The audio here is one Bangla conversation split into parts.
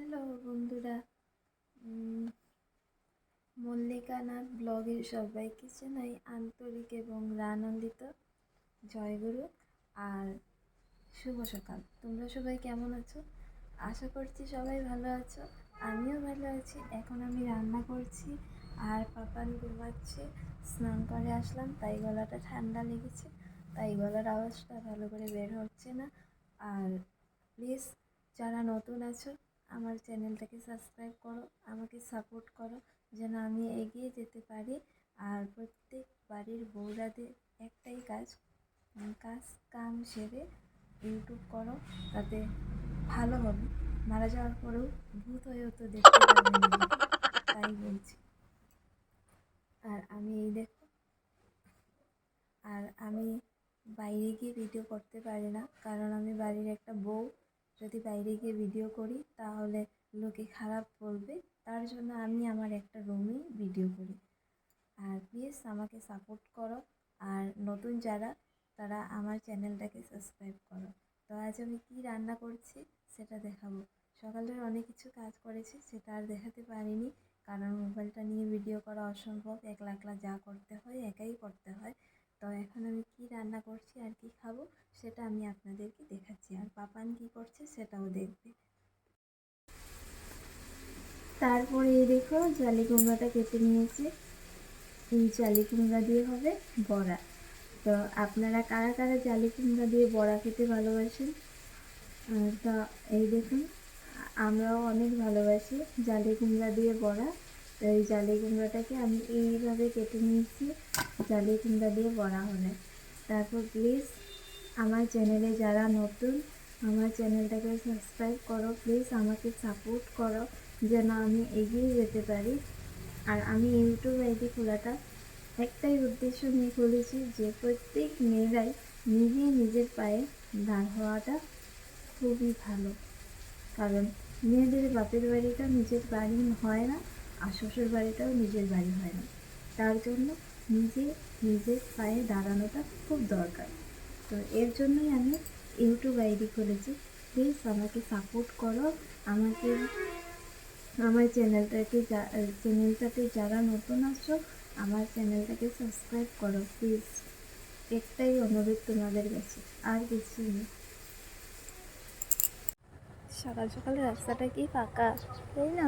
হ্যালো বন্ধুরা। মল্লিকানাথ ব্লগের সবাইকে জানাই আন্তরিক এবং আনন্দিত জয়গুরু আর শুভ সকাল। তোমরা সবাই কেমন আছো? আশা করছি সবাই ভালো আছো। আমিও ভালো আছি। এখন আমি রান্না করছি আর পাপান ঘুমাচ্ছে, স্নান করে আসলাম, তাই গলাটা ঠান্ডা লেগেছে, তাই গলার আওয়াজটা ভালো করে বের হচ্ছে না। আর প্লিজ যারা নতুন আছো আমার চ্যানেলটাকে সাবস্ক্রাইব করো, আমাকে সাপোর্ট করো, যেন আমি এগিয়ে যেতে পারি। আর প্রত্যেক বাড়ির বউরাদের একটাই কাজ কাজ কাম সেরে ইউটিউব করো, তাতে ভালো হবে। মারা যাওয়ার পরেও ভূত হয়েও তো দেখতে তাই বলছি। আর আমি এই দেখো, আর আমি বাইরে গিয়ে ভিডিও করতে পারি না, কারণ আমি বাড়ির একটা বউ। যদি বাইরে গিয়ে ভিডিও করি, তাহলে লোকে খারাপ বলবে। তার জন্য আমি আমার একটা রুমেই ভিডিও করি। আর প্লিজ আমাকে সাপোর্ট করো। আর নতুন যারা, তারা আমার চ্যানেলটাকে সাবস্ক্রাইব করো। তো আজ আমি কী রান্না করছি, সেটা দেখাবো। সকালের অনেক কিছু কাজ করেছি, সেটা আর দেখাতে পারিনি। কারণ মোবাইলটা নিয়ে ভিডিও করা অসম্ভব। একলা একলা যা করতে হয়, একাই করতে হয় তো এখন আমি কি রান্না করছি আর কি খাব সেটা আমি আপনাদেরকে দেখাচ্ছি আর পাপান কি করছে সেটাও দেখবে তারপরে এই দেখো জালি কুমড়াটা কেটে নিয়েছি। এই জালি কুমড়া দিয়ে হবে বড়া। তো আপনারা কারা কারা জালি কুমড়া দিয়ে বড়া খেতে ভালোবাসেন? তো এই দেখুন, আমরাও অনেক ভালোবাসি জালি কুমড়া দিয়ে বড়া। তো এই জালি কুমড়াটাকে আমি এইভাবে কেটে নিয়েছি জালি কুমড়া দিয়ে বড়া হলে। তারপর প্লিজ আমার চ্যানেলে যারা নতুন, আমার চ্যানেলটাকে সাবস্ক্রাইব করো। প্লিজ আমাকে সাপোর্ট করো। যেন আমি এগিয়ে যেতে পারি। আর আমি ইউটিউব আইডি খোলাটা একটাই উদ্দেশ্য নিয়ে খুলেছি যে প্রত্যেক মেয়েরাই নিজে নিজের পায়ে দাঁড় হওয়াটা খুবই ভালো। কারণ মেয়েদের বাপের বাড়িটা নিজের বাড়ি হয় না, আর শ্বশুর বাড়িটাও নিজের বাড়ি হয় না। তার জন্য নিজে নিজের পায়ে দাঁড়ানোটা খুব দরকার। তো এর জন্যই আমি ইউটিউব আইডি খুলেছি। প্লিজ আমাকে সাপোর্ট করো, আমাকে আমার চ্যানেলটাকে চ্যানেলটাতে যারা নতুন আছো, আমার চ্যানেলটাকে সাবস্ক্রাইব করো প্লিজ একটাই অনুরোধ তোমাদের কাছে, আর কিছু নেই সকাল সকাল রাস্তাটা কি ফাঁকা, তাই না?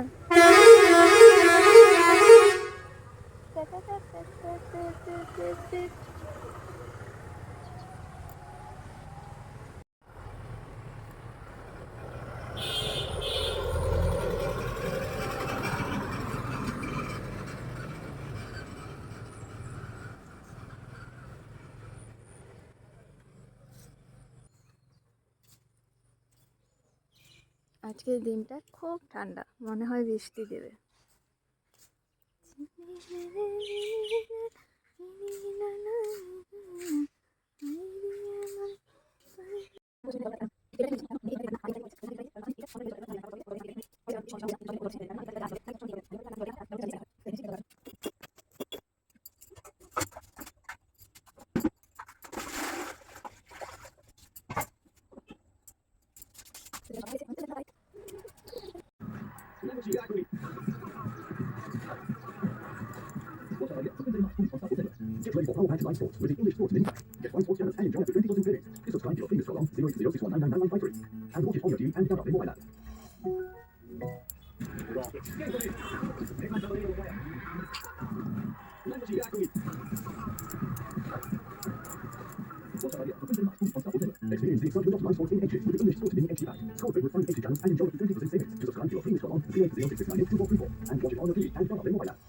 আজকের দিনটা খুব ঠান্ডা। মনে হয় বৃষ্টি দেবে। Get Sports with the English Sports Mini Pack. Get one sports channel and enjoy up to 20,000 credits. Just subscribe to your fingers column 0806199953 and watch it on your TV and download the mobile app. Experience the excitement of live sports in action with the English Sports Mini HD Pack. Score with five HD channels and enjoy up to 20% savings. Just subscribe to your fingers column 0806698434 and watch it on your TV and download the mobile app.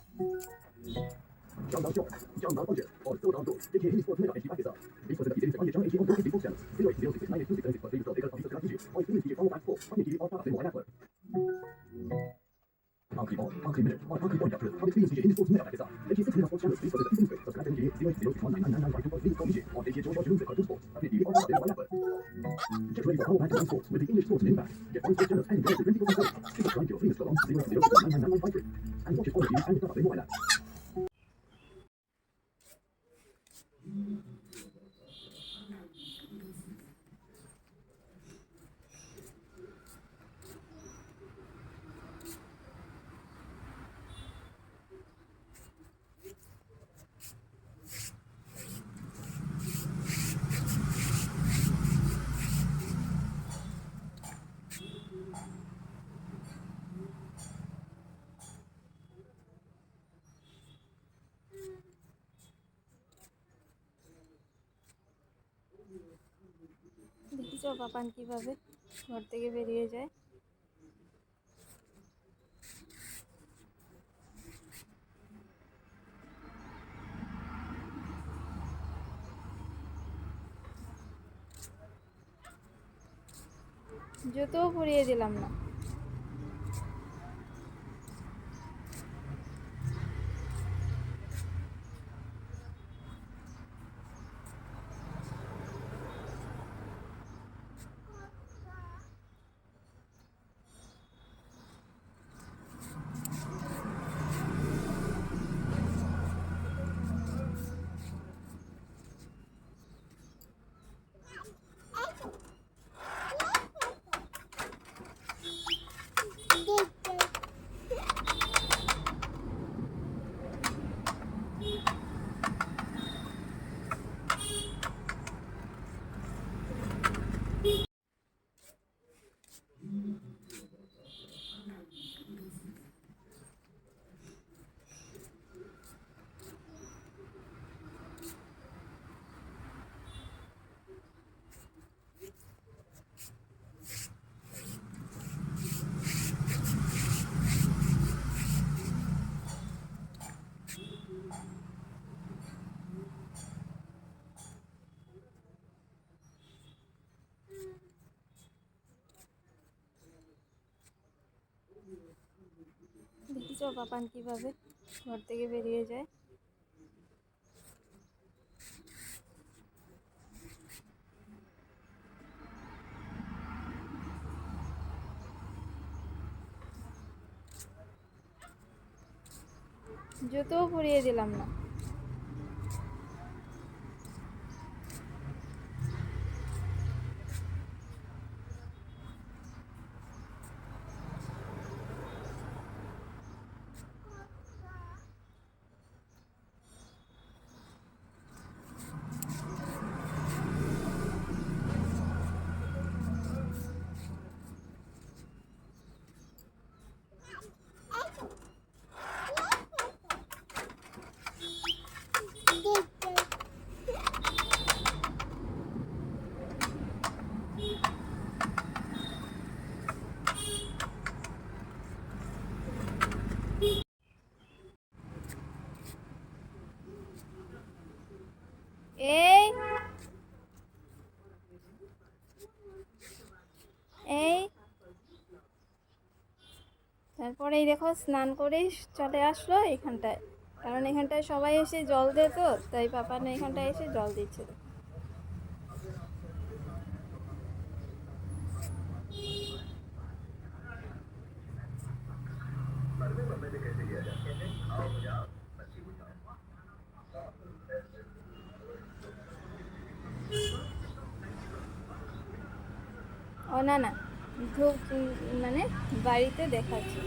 দেখেছ? পাপান কীভাবে ঘর থেকে বেরিয়ে যায়? জুতোও পরিয়ে দিলাম না। দেখেছ পাপান কীভাবে ঘর থেকে বেরিয়ে যায়? জুতোও পরিয়ে দিলাম না এই এই তারপরে এই দেখো স্নান করেই চলে আসলো এখানটায়। কারণ এখানটায় সবাই এসে জল দেয় তো, তাই পাপা না এখানটায় এসে জল দিচ্ছিল ও, না না। মানে বাড়িতে দেখাচ্ছে।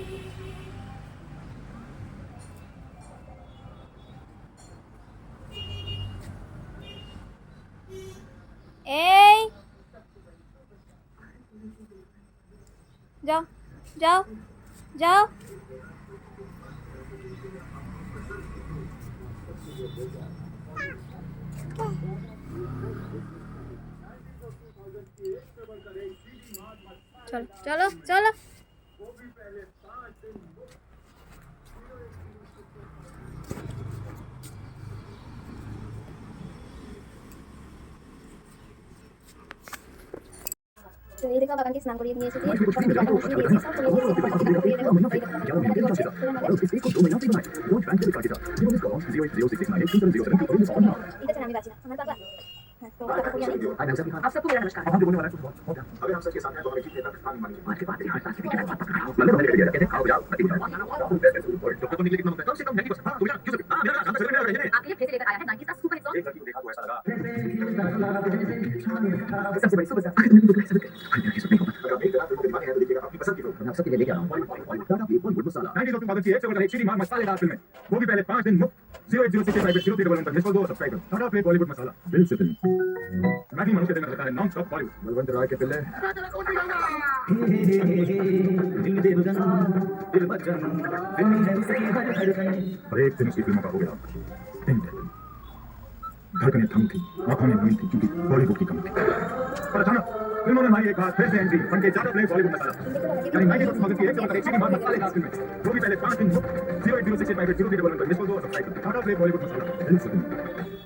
এই! যাও যাও যাও। চলো চলো চলো তো এই দেখো বাগানকে স্নান করিয়ে নিয়ে এসেছি তখন বাগান বসিয়ে দিয়েছি সব করিয়ে দিয়েছি সব করিয়ে দেবো এই দেখো বাগান হচ্ছে পুরো মানে ঠিক আছে না, আমি বাঁচি आप सबको मेरा नमस्कार हम बोलने वाला कुछ अगर हम सबके सामने हमें जीतने का काम मांगे आज के बाद यहाँ से दिखे ना लल्ले बने लगे कहते आओ जाओ अति बुरा डॉक्टर को निकले कितना होता कम से कम 90% तुम क्यों मेरा काम मेरा रहे आपके लिए फिर से लेकर आया नाइकी का सुपर हिट एक लड़की को देखा ऐसा लगा सबसे बड़ी सुपर अगर मेरी तरह फ़िल्म दिमाग है तो देखिएगा अपनी बॉलीवुड मसाला 90 की मदद की एक से बढ़कर एक मसालेदार फ़िल्म वो भी पहले 5 दिन मुफ़्त 08065 पर 0311 पर मिस कॉल दो सब्सक्राइब करो टाटा पे बॉलीवुड मसाला दिल से मैं भी मनुष्य दिन रहता है non stop Bollywood Balwant Rai के पिल्ले दिल दे बदन दिल बदन दिल है सही हर धड़कन और एक दिन उसकी फ़िल्मों का हो गया दिन दिन धड़कनें थम थी आँखों में नींद थी क्योंकि बॉलीवुड की कमी थी पर अचानक फ़िल्मों में हमारी एक बार फिर से एंट्री फन के ज़्यादा प्ले बॉलीवुड मसाला यानी नाइनटीन ऑफ़ की एक से एक सीधी मार मसालेदार फ़िल्में वो भी पहले पाँच दिन zero eight zero six eight zero zero one पर मिस कॉल दो और सब्सक्राइब करें Tata play Bollywood masala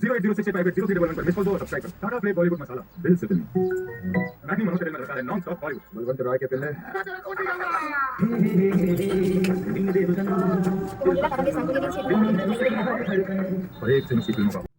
zero eight zero six five zero zero one पर मिस कॉल दो और सब्सक्राइब करें टाटा प्ले बॉलीवुड मसाला दिल से फ़िल्म मैग्नी मनोज में रखा है non stop Bollywood Balwant Roy के दिन देवगन और एक से का